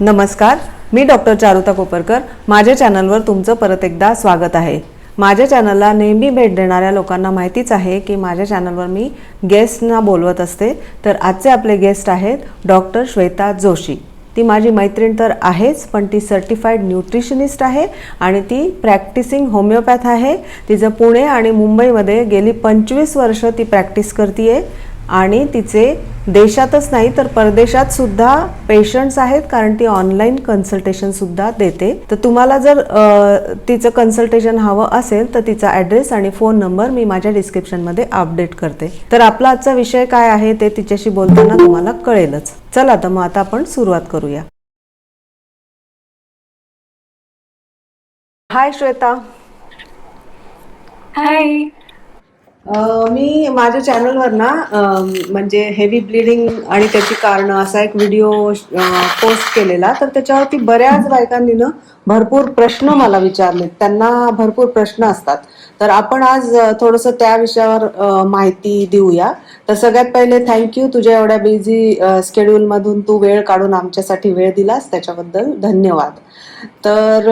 नमस्कार मी डॉक्टर चारुता कोपरकर. माझ्या चॅनलवर तुमचं परत एकदा स्वागत आहे. माझ्या चॅनलला नेहमी भेट देणाऱ्या लोकांना माहितीच आहे की माझ्या चॅनलवर मी गेस्टना बोलवत असते. तर आजचे आपले गेस्ट आहेत डॉक्टर श्वेता जोशी. ती माझी मैत्रीण तर आहेच पण ती सर्टिफाईड न्यूट्रिशनिस्ट आहे आणि ती प्रॅक्टिसिंग होमिओपॅथ आहे. तिचं पुणे आणि मुंबईमध्ये गेली पंचवीस वर्ष ती प्रॅक्टिस करते आणि तिचे देशातच नाही तर परदेशात सुद्धा पेशंट्स आहेत कारण ती ऑनलाईन कन्सल्टेशन सुद्धा देते. तर तुम्हाला जर तिचं कन्सल्टेशन हवं असेल तर तिचा ॲड्रेस आणि फोन नंबर मी माझ्या डिस्क्रिप्शनमध्ये अपडेट करते. तर आपला आजचा विषय काय आहे ते तिच्याशी बोलताना तुम्हाला कळेलच. चला तर मग आता आपण सुरुवात करूया. हाय श्वेता. हाय मी माझ्या चॅनलवर ना म्हणजे हेवी ब्लिडिंग आणि त्याची कारणं असा एक व्हिडिओ पोस्ट केलेला. तर त्याच्यावरती बऱ्याच बायकांनी ना भरपूर प्रश्न मला विचारले त्यांना भरपूर प्रश्न असतात. तर आपण आज थोडंसं त्या विषयावर माहिती देऊया. तर सगळ्यात पहिले थँक्यू तुझ्या एवढ्या बिझी स्केड्यूलमधून तू वेळ काढून आमच्यासाठी वेळ दिलास. त्याच्याबद्दल धन्यवाद. तर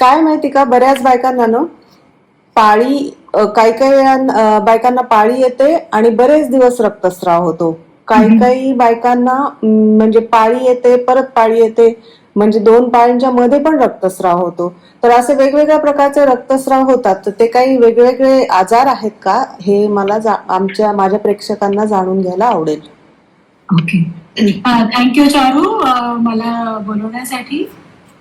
काय माहिती का बऱ्याच बायकांना ना पाळी काही काही वेळा बायकांना पाळी येते आणि बरेच दिवस रक्तस्राव होतो. काही काही बायकांना म्हणजे पाळी येते परत पाळी येते. म्हणजे दोन पाळींच्या मध्ये पण रक्तस्राव होतो. तर असे वेगवेगळ्या प्रकारचे रक्तस्राव होतात. तर ते काही वेगवेगळे आजार आहेत का? हे मला जा- आमच्या माझ्या प्रेक्षकांना जाणून घ्यायला आवडेल. ओके. Thank you Charu. मला बोलवण्यासाठी.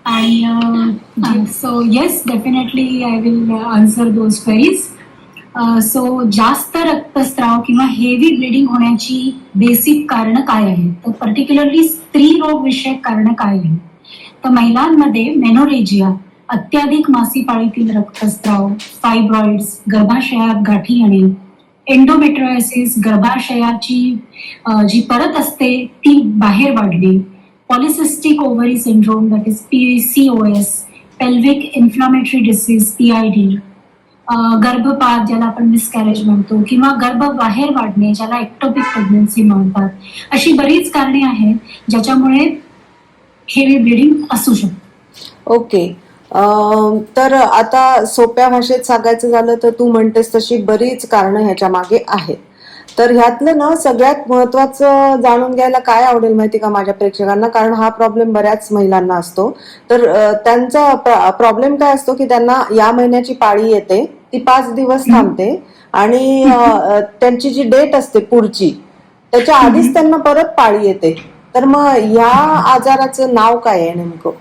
आणि so yes definitely I will answer those queries so जास्त रक्तस्राव किंवा हेवी ब्लिडिंग होण्याची बेसिक कारणं काय आहेत? तर पर्टिक्युलरली स्त्री रोग विषयक कारणं काय आहेत? तर महिलांमध्ये मेनोरेजिया अत्याधिक मासिक पाळीतील रक्तस्राव फायब्रॉइड्स गर्भाशयात गाठी येणे एन्डोमेट्रोसिस गर्भाशयाची जी परत असते ती बाहेर वाढली. Polycystic ovary syndrome that is P C O S pelvic inflammatory disease P I D गर्भपात ज्याला आपण मिसकॅरेज म्हणतो किंवा गर्भ बाहेर वाढणे ज्याला एक्टोपिक प्रेग्नन्सी म्हणतात अशी बरीच कारणे आहेत ज्याच्यामुळे हेवी ब्लिडिंग असू शकते. ओके. तर आता सोप्या भाषेत सांगायचं झालं तर तू म्हणतेस तशी बरीच कारणं ह्याच्या मागे आहेत. तर ह्यातलं ना सगळ्यात महत्वाचं जाणून घ्यायला काय आवडेल माहिती का माझ्या प्रेक्षकांना? कारण हा प्रॉब्लेम बऱ्याच महिलांना असतो. तर त्यांचा प्रॉब्लेम काय असतो की त्यांना या महिन्याची पाळी येते. ती पाच दिवस थांबते. आणि त्यांची जी डेट असते पुढची त्याच्या आधीच त्यांना परत पाळी येते. तर मग ह्या आजाराचं नाव काय आहे नेमकं?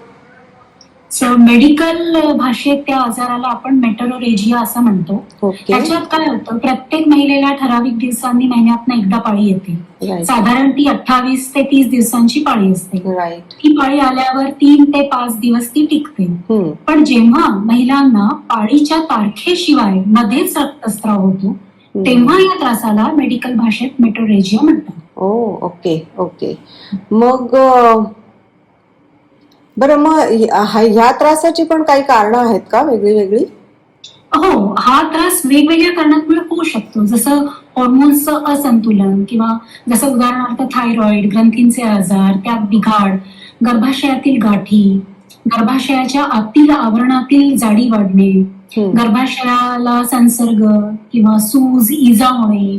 सो मेडिकल भाषेत त्या आजाराला आपण मेटरोरेजिया असं म्हणतो. त्याच्यात काय होतं प्रत्येक महिलेला ठराविक दिवसांनी महिन्यातनं एकदा पाळी येते. साधारण ती अठ्ठावीस ते तीस दिवसांची पाळी असते. ती पाळी आल्यावर तीन ते पाच दिवस ती टिकते. पण जेव्हा महिलांना पाळीच्या तारखेशिवाय मध्येच रक्तस्राव होतो तेव्हा या त्रासाला मेडिकल भाषेत मेट्रोरेजिया म्हणतात. ओ ओके ओके मग बरं मग ह्या त्रासाची पण काही कारणं आहेत का वेगळी वेगळी हो हा त्रास वेगवेगळ्या कारणांमुळे होऊ शकतो जसं हॉर्मोन्सचं असंतुलन किंवा जसं उदाहरणार्थ थायरॉइड ग्रंथींचे आजार त्यात बिघाड गर्भाशयातील गाठी गर्भाशयाच्या आतील आवरणातील जाडी वाढणे. गर्भाशयाला संसर्ग किंवा सूज इजा होणे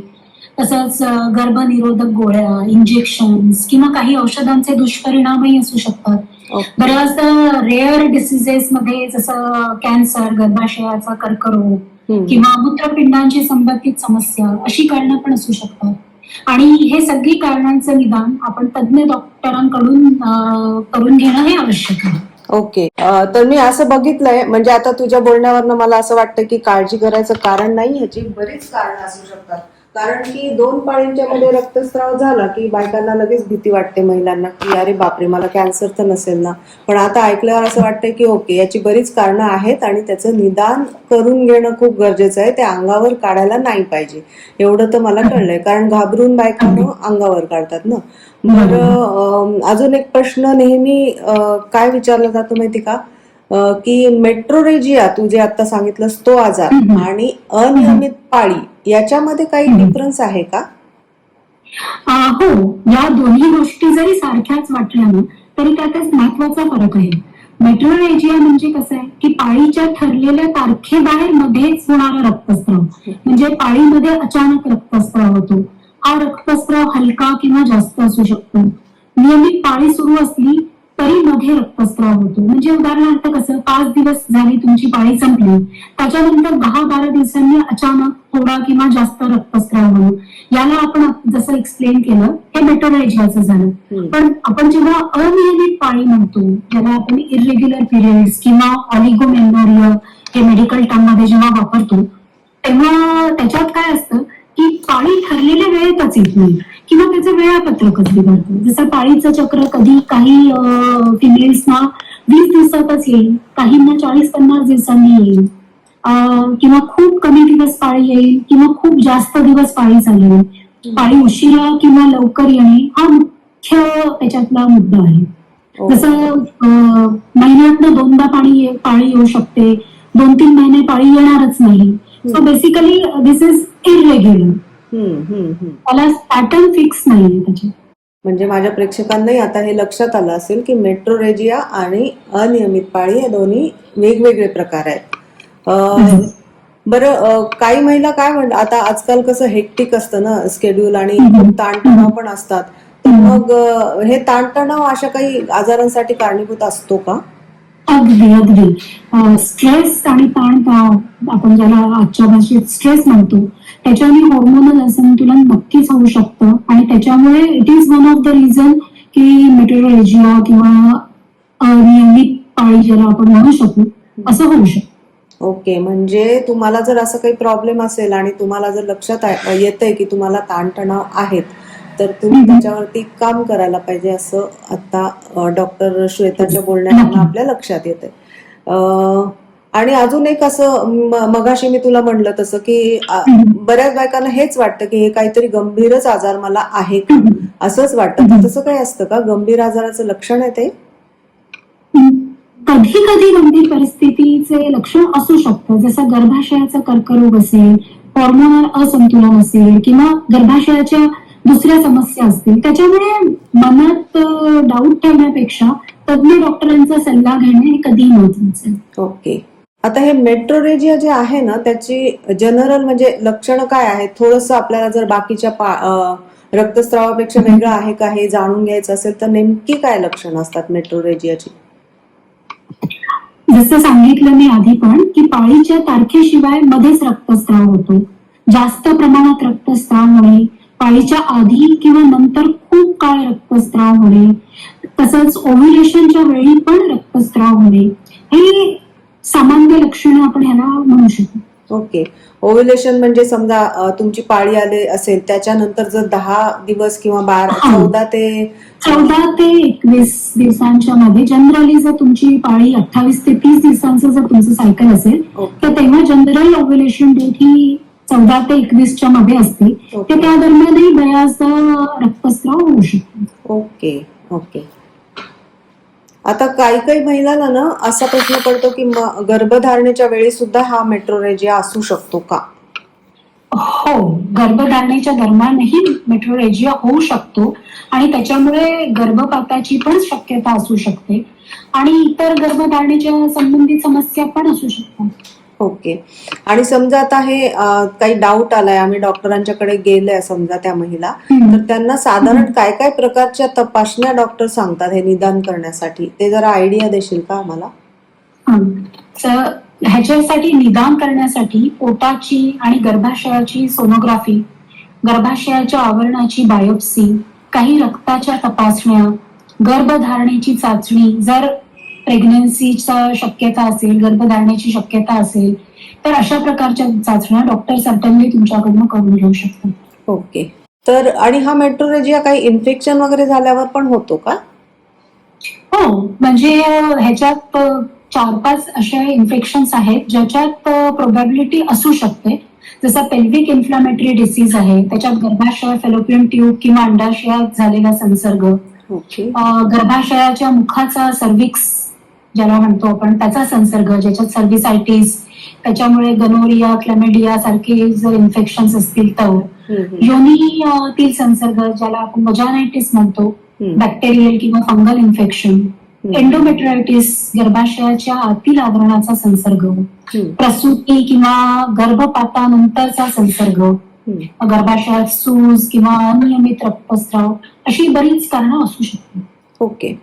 तसंच गर्भनिरोधक गोळ्या इंजेक्शन्स किंवा काही औषधांचे दुष्परिणामही असू शकतात. बऱ्याचदा रेअर डिसिजेस मध्ये जसं कॅन्सर गर्भाशयाचा कर्करोग. किंवा मूत्रपिंडांची संबंधित समस्या अशी कारणं पण असू शकतात. आणि हे सगळी कारणांचं निदान आपण तज्ज्ञ डॉक्टरांकडून करून घेणं हे आवश्यक आहे. ओके तर मी असं बघितलंय म्हणजे आता तुझ्या बोलण्यावरनं मला असं वाटतं की काळजी करायचं कारण नाही ह्याची बरीच कारणं असू शकतात. कारण की दोन पाळींच्या मध्ये रक्तस्राव झाला की बायकांना लगेच भीती वाटते महिलांना की अरे बापरे मला कॅन्सर तर नसेल ना. पण आता ऐकल्यावर असं वाटतं की ओके याची बरीच कारणं आहेत आणि त्याचं निदान करून घेणं खूप गरजेचं आहे. ते अंगावर काढायला नाही पाहिजे. एवढं तर मला कळलंय. कारण घाबरून बायकांना अंगावर काढतात ना. बरं अजून एक प्रश्न नेहमी काय विचारला जातो माहिती का? की मेट्रोरेजिया तू जे आता सांगितलंस तो आजार. आणि अनियमित पाळी याच्यामध्ये काही. डिफरन्स आहे का? हो. या दोन्ही गोष्टी जरी सारख्याच वाटल्या ना तरी त्यातच महत्त्वाचा फरक आहे. मेट्रोरेजिया म्हणजे कसं आहे की पाळीच्या ठरलेल्या तारखेबाहेर मध्येच होणारा रक्तस्राव. म्हणजे पाळीमध्ये अचानक रक्तस्राव होतो. हा रक्तस्राव हलका किंवा जास्त असू शकतो. नियमित पाळी सुरू असली तरी मध्ये रक्तस्राव होतो. म्हणजे उदाहरणार्थ कसं पाच दिवस झाली तुमची पाळी संपली. त्याच्यानंतर दहा बारा दिवसांनी अचानक थोडा किंवा जास्त रक्तस्राव होणं याला आपण जसं एक्सप्लेन केलं हे मेट्रोरेजियाचं झालं. पण आपण जेव्हा अनियमित पाळी म्हणतो ज्याला आपण इरेग्युलर पिरियड्स किंवा ऑलिगोमेनोरिया हे मेडिकल टर्ममध्ये जेव्हा वापरतो तेव्हा त्याच्यात काय असतं की पाळी ठरलेल्या वेळेतच येत नाही. किंवा त्याचं वेळापत्रकच बिघडतं जसं पाळीचं चक्र कधी काही फिमेल्सना वीस दिवसातच येईल काहींना चाळीस पन्नास दिवसांनी येईल. किंवा खूप कमी दिवस पाळी येईल किंवा खूप जास्त दिवस पाळी चालेल पाळी उशिरा किंवा लवकर येणे हा मुख्य त्याच्यातला मुद्दा आहे. ओके. जसं महिन्यातनं दोनदा पाणी पाळी येऊ शकते. दोन तीन महिने पाळी येणारच नाही. So basically this is irregular. त्याला पॅटर्न फिक्स नाहीये त्याचे. म्हणजे माझ्या प्रेक्षकांनाही आता हे लक्षात आलं असेल की मेट्रोरेजिया आणि अनियमित पाळी हे दोन्ही वेगवेगळे प्रकार आहेत. बरं काही महिला काय म्हणतात आता आजकाल कसं हेक्टिक असतं ना स्केड्यूल आणि ताणतणाव पण असतात. तर मग हे ताणतणाव अशा काही आजारांसाठी कारणीभूत असतो का? अगदी अगदी. स्ट्रेस आणि ताण आपण ज्याला आजच्या भाषेत स्ट्रेस म्हणतो त्याच्याने हॉर्मोनल असंतुलन नक्कीच होऊ शकतं. आणि त्याच्यामुळे it is one of the reason की मेटेरिओलॉजिया किंवा अनियमित पाळी ज्याला आपण म्हणू शकू असं होऊ शकतं. ओके म्हणजे तुम्हाला जर असं काही प्रॉब्लेम असेल आणि तुम्हाला जर लक्षात येत आहे की तुम्हाला ताणतणाव आहेत तर तुम्ही. त्याच्यावरती काम करायला पाहिजे असं आता डॉक्टर श्वेताच्या बोलण्यातून नक्की. आपल्या लक्षात येते आणि अजून एक असं मगाशी मी तुला म्हणलं तसं की. बऱ्याच बायकांना हेच वाटतं की हे काहीतरी गंभीरच आजार मला आहे का असंच वाटतं. तसं काही असतं का गंभीर आजाराचं लक्षण आहे ते कधी कधी गंभीर परिस्थितीचे लक्षण असू शकतं जसं गर्भाशयाचा कर्करोग असेल हॉर्मोनल असंतुलन असेल किंवा गर्भाशयाच्या दुसऱ्या समस्या असतील. त्याच्यामुळे मनात डाऊट ठेवण्यापेक्षा तज्ञ डॉक्टरांचा सल्ला घेणे हे कधीही महत्वाचं आहे. ओके. आता हे मेट्रोरेजिया जे आहे ना त्याची जनरल म्हणजे लक्षणं काय आहेत? थोडंसं आपल्याला जर बाकीच्या रक्तस्रावापेक्षा वेगळं आहे का हे जाणून घ्यायचं असेल तर नेमकी काय लक्षणं असतात मेट्रोरेजियाची? जसं सांगितलं मी आधी पण की पाळीच्या तारखेशिवाय मध्येच रक्तस्राव होतो. जास्त प्रमाणात रक्तस्राव पाळीच्या आधी किंवा नंतर खूप काळ रक्तस्राव होणे तसंच ओव्ह्युलेशनच्या वेळी पण रक्तस्राव होणे हे सामान्य लक्षणं आपण ह्याला म्हणू शकतो ओके. ओव्युलेशन म्हणजे समजा तुमची पाळी आले असेल त्याच्यानंतर जर दहा दिवस किंवा बारा. चौदा ते चौदा ते एकवीस दिवसांच्या मध्ये जनरली जर तुमची पाळी अठ्ठावीस ते तीस दिवसांचं जर तुमचं सायकल असेल तर तेव्हा जनरल ओव्युलेशन डेट ही चौदा ते एकवीसच्या मध्ये असते. तर त्या दरम्यानही बऱ्याचदा रक्तस्राव होऊ शकतो. Okay okay. आता काही काही महिलांना ना असा प्रश्न पडतो की गर्भधारणेच्या वेळी सुद्धा हा मेट्रोरेजिया असू शकतो का? हो गर्भधारणेच्या दरम्यानही मेट्रोरेजिया होऊ शकतो आणि त्याच्यामुळे गर्भपाताची पण शक्यता असू शकते. आणि इतर गर्भधारणेच्या संबंधित समस्या पण असू शकतात. ओके. आणि समजा आता हे काही डाऊट आलाय आम्ही डॉक्टरांच्याकडे गेले समजा त्या महिला तर त्यांना साधारण काय काय प्रकारच्या तपासण्या डॉक्टर सांगतात हे निदान करण्यासाठी? ते जरा आयडिया देशील का आम्हाला? ह्याच्यासाठी निदान करण्यासाठी पोटाची आणि गर्भाशयाची सोनोग्राफी गर्भाशयाच्या आवरणाची बायोप्सी काही रक्ताच्या तपासण्या गर्भधारणेची चाचणी जर प्रेग्नन्सीचा शक्यता असेल गर्भधारणेची शक्यता असेल तर अशा प्रकारच्या चाचण्या डॉक्टर सर्टनली तुमच्याकडनं करून घेऊ शकतात. ओके. तर आणि हा मेट्रोरेजिया काही इन्फेक्शन वगैरे झाल्यावर पण होतो का? हो म्हणजे ह्याच्यात चार पाच अशा इन्फेक्शन्स आहेत ज्याच्यात प्रोबॅबिलिटी असू शकते. जसं पेल्विक इन्फ्लामेटरी डिसीज आहे त्याच्यात गर्भाशय फेलोपियन ट्यूब किंवा अंडाशयात झालेला संसर्ग. गर्भाशयाच्या मुखाचा सर्विक्स ज्याला म्हणतो आपण त्याचा संसर्ग ज्याच्यात सर्व्हिसायटिस त्याच्यामुळे गनोरिया क्लॅमेडिया सारखे जर इन्फेक्शन असतील तर हम्म, हम्म. योनी अं, तील संसर्ग ज्याला आपण वजानायटिस म्हणतो. बॅक्टेरियल किंवा फंगल इन्फेक्शन. एन्डोमेट्रायटिस गर्भाशयाच्या आतील आवरणाचा संसर्ग. प्रसूती किंवा गर्भपातानंतरचा संसर्ग. गर्भाशयात सूज किंवा अनियमित रक्तस्राव अशी बरीच कारणं असू शकतात ओके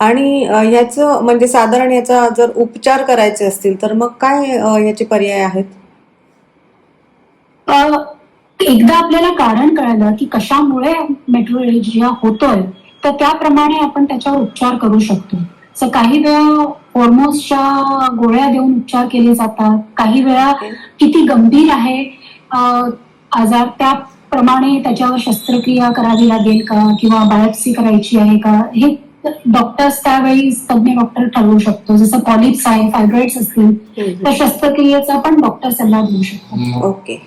आणि ह्याचं म्हणजे साधारण याचा जर उपचार करायचे असतील तर मग काय याचे पर्याय आहेत? एकदा आपल्याला कारण कळलं की कशामुळे मेट्रोरेजिया होतोय तर त्याप्रमाणे आपण त्याच्यावर उपचार करू शकतो. सो काही वेळा हॉर्मोन्सच्या गोळ्या देऊन उपचार केले जातात काही वेळा किती गंभीर आहे आजार त्याप्रमाणे त्याच्यावर शस्त्रक्रिया करावी लागेल का किंवा बायोप्सी करायची आहे का हे डॉक्टर्स त्यावेळी तज्ञ डॉक्टर ठरवू शकतो. जसं पॉलिप्स आहे फायब्रॉइड्स असतील तर शस्त्रक्रियेचा पण डॉक्टर सल्ला देऊ शकतो ओके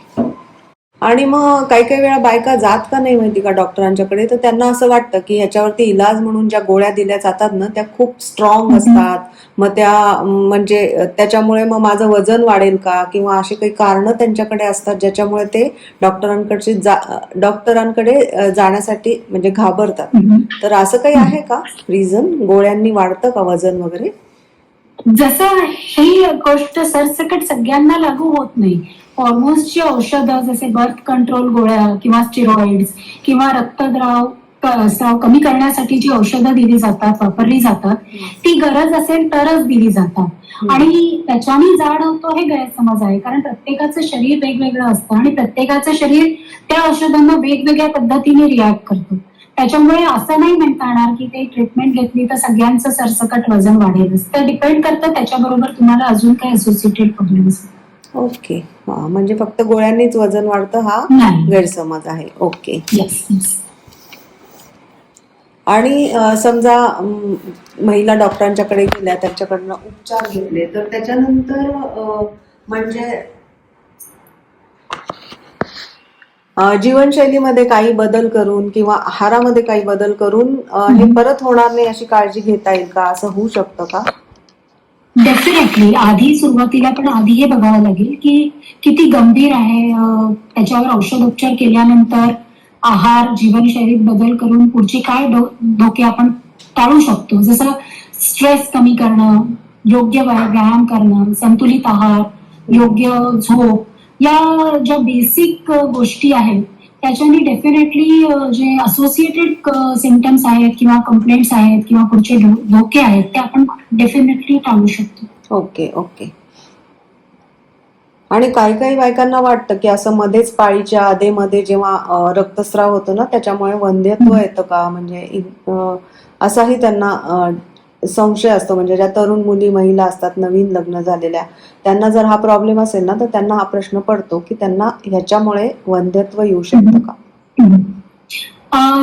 आणि मग काही काही वेळा बायका जात का नाही माहिती का डॉक्टरांच्याकडे? तर त्यांना असं वाटतं की ह्याच्यावरती इलाज म्हणून ज्या गोळ्या दिल्या जातात ना त्या खूप स्ट्रॉंग. असतात. मग त्या म्हणजे त्याच्यामुळे मग माझं वजन वाढेल का? किंवा अशी काही कारणं त्यांच्याकडे असतात ज्याच्यामुळे ते डॉक्टरांकडचे जा डॉक्टरांकडे जाण्यासाठी म्हणजे घाबरतात. तर असं काही आहे का रिझन गोळ्यांनी वाढतं का वजन वगैरे? जसं ही गोष्ट सरसकट सगळ्यांना लागू होत नाही हॉर्मोन्सची औषधं जसे बर्थ कंट्रोल गोळ्या किंवा स्टिरॉइड्स किंवा रक्तद्राव स्राव कमी करण्यासाठी जी औषधं दिली जातात वापरली जातात ती गरज असेल तरच दिली जातात. आणि त्याच्याने जाड होतो हे गैरसमज आहे. कारण प्रत्येकाचं शरीर वेगवेगळं असतं आणि प्रत्येकाचं शरीर त्या औषधांना वेगवेगळ्या पद्धतीने रिॲक्ट करतं. त्याच्यामुळे असं नाही म्हणता येणार की ते ट्रीटमेंट घेतली तर सगळ्यांचं सरसकट वजन वाढेलच. ते डिपेंड करतं त्याच्याबरोबर तुम्हाला अजून काही असोसिएटेड प्रॉब्लेम्स ओके हा म्हणजे फक्त गोळ्यांनीच वजन वाढतं हा गैरसमज आहे. ओके आणि समजा महिला डॉक्टरांच्याकडे गेल्या त्यांच्याकडनं उपचार घेतले तर त्याच्यानंतर म्हणजे जीवनशैलीमध्ये काही बदल करून किंवा आहारामध्ये काही बदल करून हे परत होणार नाही अशी काळजी घेता येईल का? असं होऊ शकतं का? डेफिनेटली आधी सुरुवातीला पण आधी हे बघावं लागेल की किती गंभीर आहे त्याच्यावर औषधोपचार केल्यानंतर आहार जीवनशैलीत बदल करून पुढचे काय धो- धोके आपण टाळू शकतो. जसं स्ट्रेस कमी करणं योग्य व्यायाम करणं संतुलित आहार योग्य झोप या ज्या बेसिक गोष्टी आहेत त्याच्याने डेफिनेटली जे असोसिएटेड सिमटम्स आहेत किंवा कंप्लेंट्स आहेत किंवा पुढचे धोके आहेत ते आपण डेफिनेटली टाळू शकतो. Okay okay. आणि काही काही बायकांना वाटतं की असं मध्येच पाळीच्या आधेमध्ये जेव्हा रक्तस्राव होतो ना त्याच्यामुळे वंध्यत्व येतं का? म्हणजे असाही त्यांना संशय असतो. म्हणजे ज्या तरुण मुली महिला असतात नवीन लग्न झालेल्या त्यांना जर हा प्रॉब्लेम असेल ना तर त्यांना हा प्रश्न पडतो की त्यांना ह्याच्यामुळे वंध्यत्व येऊ शकतं का?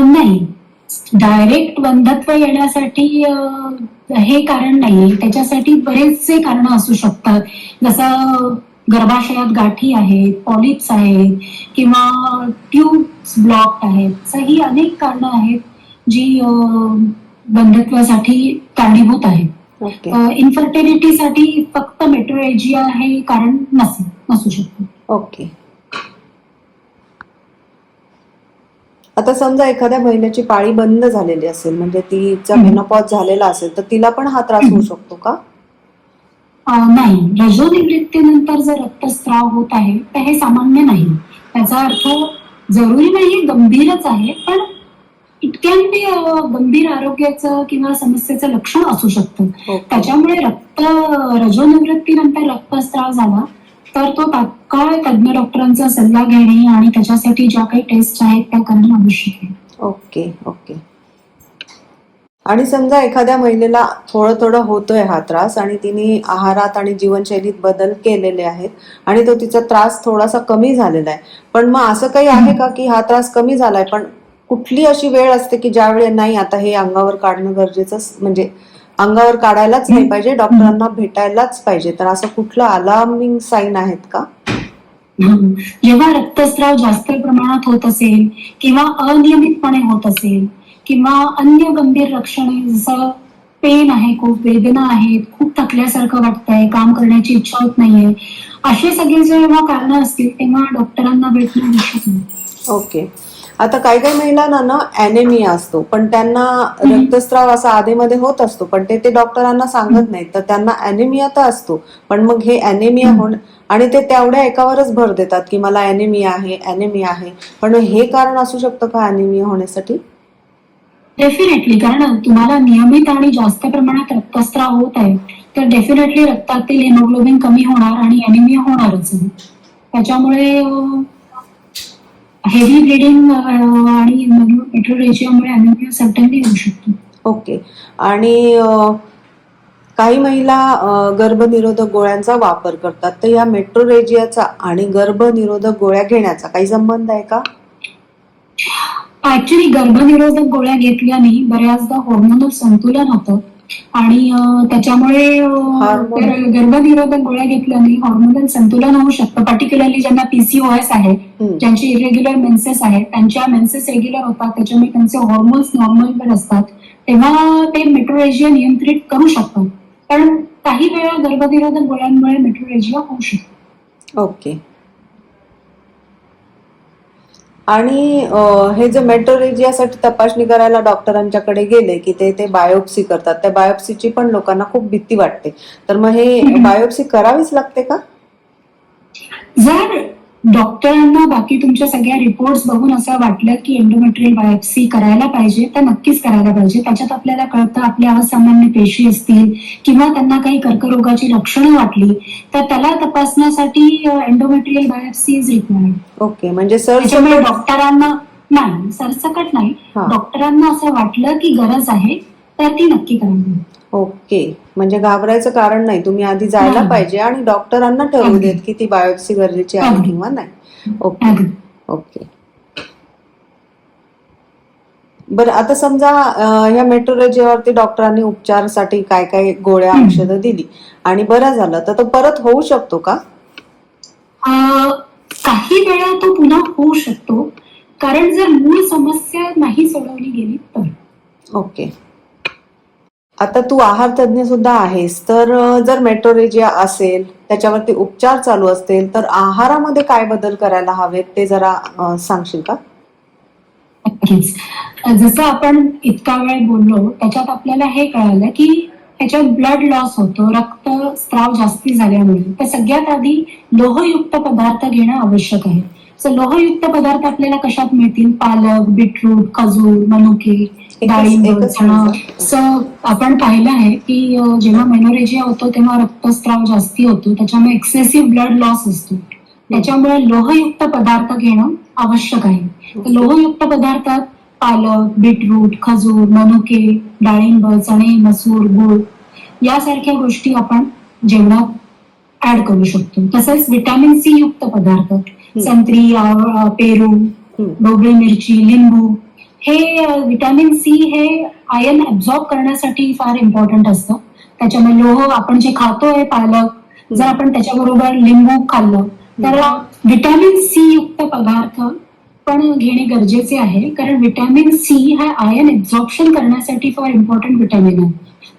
नाही. डायरेक्ट वंधत्व येण्यासाठी हे कारण नाहीये. त्याच्यासाठी बरेचसे कारण असू शकतात. जसं गर्भाशयात गाठी आहेत पॉलिप्स आहेत किंवा ट्यूब्स ब्लॉक आहेत. असं ही अनेक कारणं आहेत जी अं, वंध्यत्वासाठी कारणीभूत आहेत ओके इन्फर्टिलिटीसाठी फक्त मेट्रोएजिया हे कारण नसेल नसू शकतं. ओके. आता समजा एखाद्या महिन्याची पाळी बंद झालेली असेल म्हणजे तिचा. मेनोपॉज झालेला असेल तर तिला पण हा त्रास होऊ शकतो का? नाही. रजोनिवृत्तीनंतर जर रक्तस्राव होत आहे तर हे सामान्य नाही. त्याचा अर्थ जरुरी नाही गंभीरच आहे पण बी गंभीर आरोग्याचं किंवा समस्येचं लक्षण असू शकतं. ओके त्याच्यामुळे रक्त रजोनिवृत्तीनंतर रक्तस्राव झाला तर तो तात्काळ तज्ञ डॉक्टरांचा सल्ला घेणे आणि त्याच्यासाठी ज्या काही टेस्ट आहेत त्या करणं आवश्यक आहे. Okay okay. आणि समजा एखाद्या महिलेला थोडं थोडं होतोय हा त्रास आणि तिने आहारात आणि जीवनशैलीत बदल केलेले आहेत आणि तो तिचा त्रास थोडासा कमी झालेला आहे. पण मग असं काही आहे का की हा त्रास कमी झालाय पण कुठली अशी वेळ असते की ज्यावेळी नाही आता हे अंगावर काढणं गरजेचं म्हणजे अंगावर काढायलाच नाही पाहिजे डॉक्टरांना भेटायलाच पाहिजे तर असं कुठलं अलार्मिंग साईन आहेत का. जेव्हा रक्तस्राव जास्त प्रमाणात होत असेल किंवा अनियमितपणे होत असेल किंवा अन्य गंभीर लक्षणे जसं पेन आहे खूप वेदना आहेत खूप थकल्यासारखं वाटतंय काम करण्याची इच्छा होत नाहीये असे सगळे जेव्हा कारण असतील तेव्हा डॉक्टरांना भेटणं आवश्यक. ओके आता काही काही महिलांना ना अॅनेमिया असतो पण त्यांना. रक्तस्राव असा आधीमध्ये होत असतो पण ते ते डॉक्टरांना सांगत नाहीत तर त्यांना अॅनेमिया तर असतो पण मग हे अॅनेमिया हम्म. होण आणि ते तेवढ्या एकावरच भर देतात की मला अॅनेमिया आहे अॅनेमिया आहे पण हे कारण असू शकतं का अॅनेमिया होण्यासाठी डेफिनेटली कारण तुम्हाला नियमित आणि जास्त प्रमाणात रक्तस्राव होत आहे तर डेफिनेटली रक्तातील हिमोग्लोबिन कमी होणार आणि अॅनिमिया होणारच त्याच्यामुळे हेवी ब्लिडिंग आणि मेट्रोरेजियामुळे अॅनिमिया सर्टनली होऊ शकतो. ओके. आणि काही महिला गर्भनिरोधक गोळ्यांचा वापर करतात. तर या मेट्रोरेजियाचा आणि गर्भनिरोधक गोळ्या घेण्याचा काही संबंध आहे का? ऍक्च्युली गर्भनिरोधक गोळ्या घेतल्याने बऱ्याचदा हॉर्मोनल संतुलन होतं. आणि त्याच्यामुळे गर्भनिरोधक गोळ्या घेतल्याने हॉर्मोनल संतुलन होऊ शकतं. पर्टिक्युलरली ज्यांना पीसीओएस आहे. ज्यांचे इरेग्युलर मेन्सेस आहेत त्यांच्या मेन्सेस रेग्युलर होतात त्याच्यामुळे त्यांचे हॉर्मोन्स नॉर्मल असतात. तेव्हा ते मेट्रोरेजिया नियंत्रित करू शकतात. पण काही वेळा गर्भनिरोधक गोळ्यांमुळे मेट्रोरेजिया होऊ शकतो. ओके आणि हे जे मेट्रोरेजियासाठी तपासणी करायला डॉक्टरांच्याकडे गेले की ते ते बायोप्सी करतात. त्या बायोप्सीची पण लोकांना खूप भीती वाटते. तर मग हे. बायोप्सी करावीच लागते का? जर डॉक्टरांना बाकी तुमच्या सगळ्या रिपोर्ट्स बघून असं वाटलं की एंडोमेट्रियल बायोप्सी करायला पाहिजे तर नक्कीच करायला पाहिजे. त्याच्यात आपल्याला कळतं आपल्या असामान्य पेशी असतील किंवा त्यांना काही कर्करोगाची लक्षणं वाटली तर त्याला तपासण्यासाठी endometrial biopsy is required okay म्हणजे त्याच्यामुळे डॉक्टरांना नाही सरसकट नाही. डॉक्टरांना असं वाटलं की गरज आहे तर ती नक्की करावी. ओके म्हणजे घाबरायचं कारण नाही तुम्ही आधी जायला. पाहिजे आणि डॉक्टरांना ठरवू. देत की ती बायोप्सी गरजेची आहे. किंवा नाही ओके. ओके बरं आता समजा ह्या मेट्रोलॉजीवरती डॉक्टरांनी उपचारासाठी काय काय गोळ्या. औषधं दिली आणि बरं झालं तर तो परत होऊ शकतो का काही वेळा तो पुन्हा होऊ शकतो कारण जर मूळ समस्या नाही सोडवली गेली तर ओके आता तू आहार तज्ज्ञ सुद्धा आहेस तर जर मेट्रोरेजिया असेल त्याच्यावरती उपचार चालू असतील तर आहारामध्ये काय बदल करायला हवेत ते जरा सांगशील का? नक्कीच. जसं आपण इतका वेळ बोललो त्याच्यात आपल्याला हे कळालं की त्याच्यात ब्लड लॉस होतो रक्त स्त्राव जास्ती झाल्यामुळे. तर सगळ्यात आधी लोहयुक्त पदार्थ घेणं आवश्यक आहे. सो लोहयुक्त पदार्थ आपल्याला कशात मिळतील? पालक बीटरूट खजूर मनुके आपण पाहिलं आहे की जेव्हा मेनोरेजिया होतो तेव्हा रक्तस्राव जास्ती होतो. त्याच्यामुळे एक्सेसिव्ह ब्लड लॉस असतो. त्याच्यामुळे लोहयुक्त पदार्थ घेणं आवश्यक आहे. लोहयुक्त पदार्थात पालक बीटरूट खजूर मनुके डाळिंब चणे मसूर गुळ यासारख्या गोष्टी आपण जेवणात ऍड करू शकतो. तसेच व्हिटॅमिन सी युक्त पदार्थ. संत्री पेरू. ढोबळी मिरची लिंबू हे व्हिटॅमिन सी हे आयर्न ऍब्झॉर्ब करण्यासाठी फार इम्पॉर्टंट असतं. त्याच्यामुळे लोह आपण जे खातोय पालक जर आपण त्याच्याबरोबर लिंबू खाल्लं तर व्हिटॅमिन सी युक्त पदार्थ पण घेणे गरजेचे आहे. कारण व्हिटॅमिन सी हा आयर्न एक्झॉर्प्शन करण्यासाठी फार इम्पॉर्टंट व्हिटॅमिन आहे.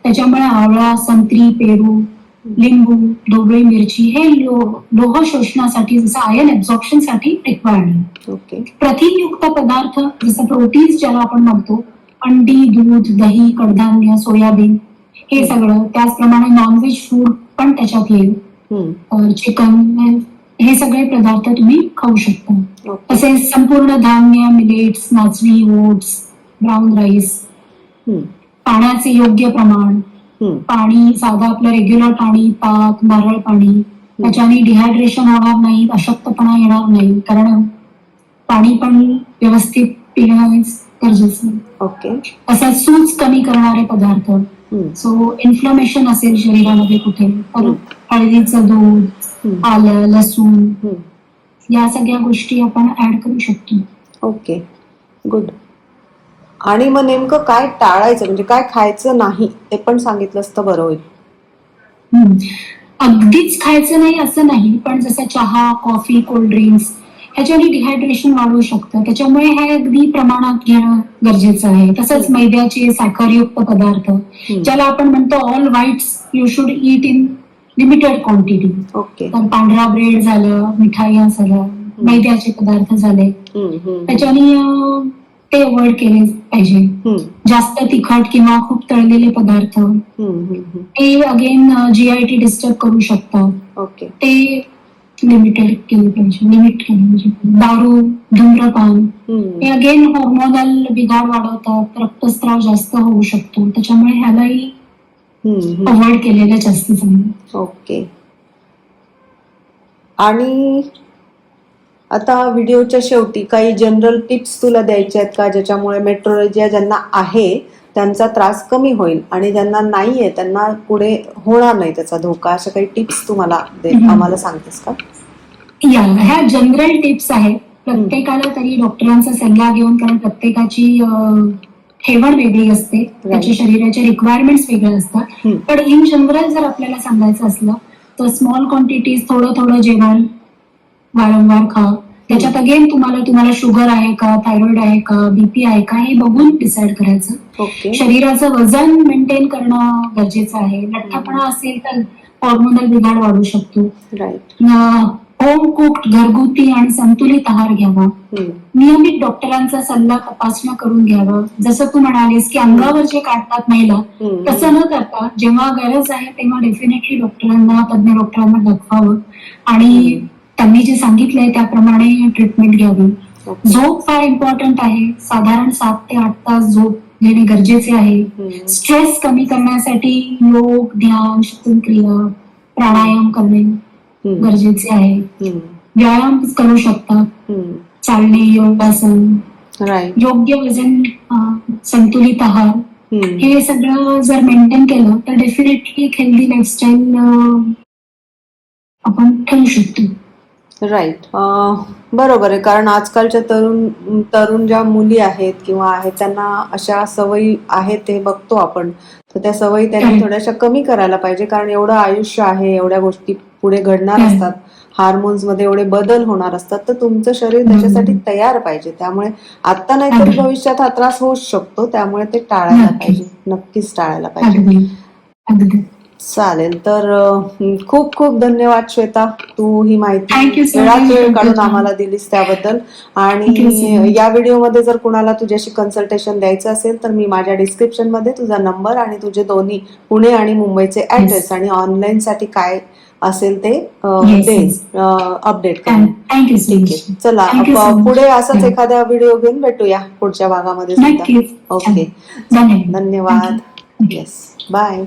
त्याच्यामुळे आवळा संत्री पेरू लिंबू ढोबळी मिरची हे लोह शोषणासाठी जसं आयर्न एक्झॉर्प्शनसाठी रिक्वायर्ड आहे प्रथिनयुक्त पदार्थ जसं प्रोटीन्स ज्याला आपण म्हणतो अंडी दूध दही कडधान्य सोयाबीन हे सगळं त्याचप्रमाणे नॉनव्हेज फूड पण त्याच्यात येईल. चिकन हे सगळे पदार्थ तुम्ही खाऊ शकता तसेच संपूर्ण धान्य मिलेट्स नाचणी ओट्स ब्राऊन राईस. पाण्याचे योग्य प्रमाण. पाणी साधं आपलं रेग्युलर पाणी ताक नारळ पाणी त्याच्याने डिहायड्रेशन होणार नाही अशक्तपणा येणार नाही कारण पाणी पण व्यवस्थित पिणं गरजेचं. ओके तसंच सूज कमी करणारे पदार्थ. सो इन्फ्लमेशन असेल शरीरामध्ये कुठे तर. हळदीचं दूध. आलं लसूण. या सगळ्या गोष्टी आपण ऍड करू शकतो ओके गुड आणि मग नेमकं काय टाळायचं? म्हणजे काय खायचं नाही? ते पण सांगितलंस तर बरं होईल. अगदीच खायचं नाही असं नाही पण जसं चहा कॉफी कोल्ड्रिंक्स ह्याच्याने डिहायड्रेशन वाढू शकतं. त्याच्यामुळे हे अगदी प्रमाणात घेणं गरजेचं आहे. तसंच हम्म. मैद्याचे साखरयुक्त पदार्थ. ज्याला आपण म्हणतो all whites you should eat in limited quantity okay. तर पांढरा ब्रेड झालं मिठाया झालं मैद्याचे पदार्थ झाले. त्याच्याने ते अवॉइड केले पाहिजे. जास्त तिखट किंवा खूप तळलेले पदार्थ. ते अगेन जीआयटी डिस्टर्ब करू शकतात ओके. ते लिमिटेड केले पाहिजे. लिमिट केलं पाहिजे. दारू धूम्रपान हे अगेन हॉर्मोनल बिघाड वाढवतात. रक्तस्राव जास्त होऊ शकतो. त्याच्यामुळे ह्यालाही. अवॉइड केलेलं जास्त चांगलं ओके. आणि आता व्हिडिओच्या शेवटी काही जनरल टिप्स तुला द्यायच्या आहेत का? ज्याच्यामुळे मेट्रोलॉजिया ज्यांना आहे त्यांचा त्रास कमी होईल आणि ज्यांना नाहीये त्यांना पुढे होणार नाही त्याचा धोका. अशा काही टिप्स तुम्हाला. आम्हाला सांगतेस का? या ह्या जनरल टिप्स आहेत. प्रत्येकाला तरी डॉक्टरांचा सल्ला घेऊन कारण प्रत्येकाची ठेवण वेगळी असते. त्याच्या शरीराचे रिक्वायरमेंट्स वेगळे असतात. पण इन जनरल जर आपल्याला सांगायचं असलं तर स्मॉल क्वांटिटीज थोडं थोडं जेवण वारंवार खा. त्याच्यात अगेन तुम्हाला तुम्हाला शुगर आहे का थायरॉइड आहे का बीपी आहे का हे बघून डिसाईड करायचं. शरीराचं वजन मेंटेन करणं गरजेचं आहे. लठ्ठपणा असेल तर हॉर्मोनल बिघाड वाढू शकतो. होम कुक्ड घरगुती आणि संतुलित आहार घ्यावा. नियमित डॉक्टरांचा सल्ला तपासणं करून घ्यावं. जसं तू म्हणालीस की अंगावर जे काढतात महिला तसं न करता जेव्हा गरज आहे तेव्हा डेफिनेटली डॉक्टरांना तज्ञ डॉक्टरांना दाखवावं. आणि त्यांनी जे सांगितलंय त्याप्रमाणे ट्रीटमेंट घ्यावी. झोप फार इम्पॉर्टंट आहे. साधारण सात ते आठ तास झोप घेणे गरजेचे आहे. स्ट्रेस कमी करण्यासाठी योग ध्यान क्रिया प्राणायाम करणे गरजेचे आहे. व्यायाम करू शकतात चालणे योगासन योग्य वजन संतुलित आहार हे सगळं जर मेंटेन केलं तर डेफिनेटली हेल्दी लाईफस्टाईल आपण ठेवू शकतो. राईट बरोबर आहे. कारण आजकालच्या तरुण तरुण ज्या मुली आहेत किंवा आहेत त्यांना अशा सवयी आहेत ते बघतो आपण. तर त्या सवयी त्यांनी. थोड्याशा कमी करायला पाहिजे. कारण एवढं आयुष्य आहे एवढ्या गोष्टी पुढे घडणार. असतात. हार्मोन्समध्ये एवढे बदल होणार असतात. तर तुमचं शरीर त्याच्यासाठी तयार पाहिजे. त्यामुळे आता नाही तर अगदी. भविष्यात हा त्रास होऊच शकतो. त्यामुळे ते टाळायला. पाहिजे. नक्कीच टाळायला पाहिजे. चालेल. तर खूप खूप धन्यवाद श्वेता. तू ही माहिती वेळात. वेळ काढून आम्हाला दिलीस त्याबद्दल. आणि. या व्हिडिओमध्ये जर कुणाला तुझ्याशी कन्सल्टेशन द्यायचं असेल तर मी माझ्या डिस्क्रिप्शनमध्ये तुझा नंबर आणि तुझे दोन्ही पुणे आणि मुंबईचे ऍड्रेस आणि ऑनलाईन साठी काय असेल ते. अपडेट आहे. चला. पुढे असंच. एखाद्या व्हिडिओ घेऊन भेटूया पुढच्या भागामध्ये ओके धन्यवाद. Yes bye